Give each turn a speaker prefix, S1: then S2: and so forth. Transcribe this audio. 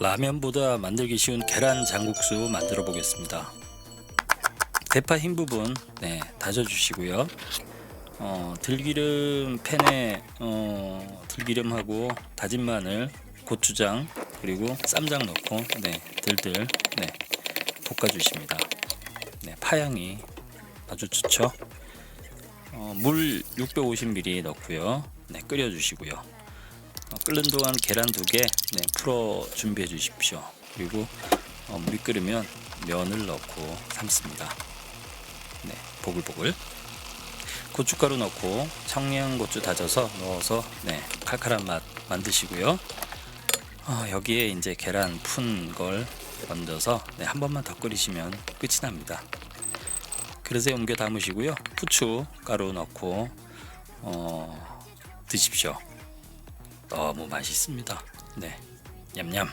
S1: 라면보다 만들기 쉬운 계란 장국수 만들어 보겠습니다. 대파 흰 부분 네, 다져 주시고요. 어, 들기름 팬에 어, 들기름하고 다진 마늘, 고추장 그리고 쌈장 넣고 네, 들들 네, 볶아 주십니다. 네, 파향이 아주 좋죠. 어, 물 650ml 넣고요. 네, 끓여 주시고요. 어, 끓는 동안 계란 두개 네, 풀어 준비해 주십시오. 그리고 어, 물이 끓으면 면을 넣고 삶습니다. 네, 보글보글. 고춧가루 넣고 청양고추 다져서 넣어서 네, 칼칼한 맛 만드시고요. 어, 여기에 이제 계란 푼 걸 얹어서 네, 한 번만 더 끓이시면 끝이 납니다. 그릇에 옮겨 담으시고요. 후추 가루 넣고 어, 드십시오. 너무 맛있습니다. 네, 냠냠.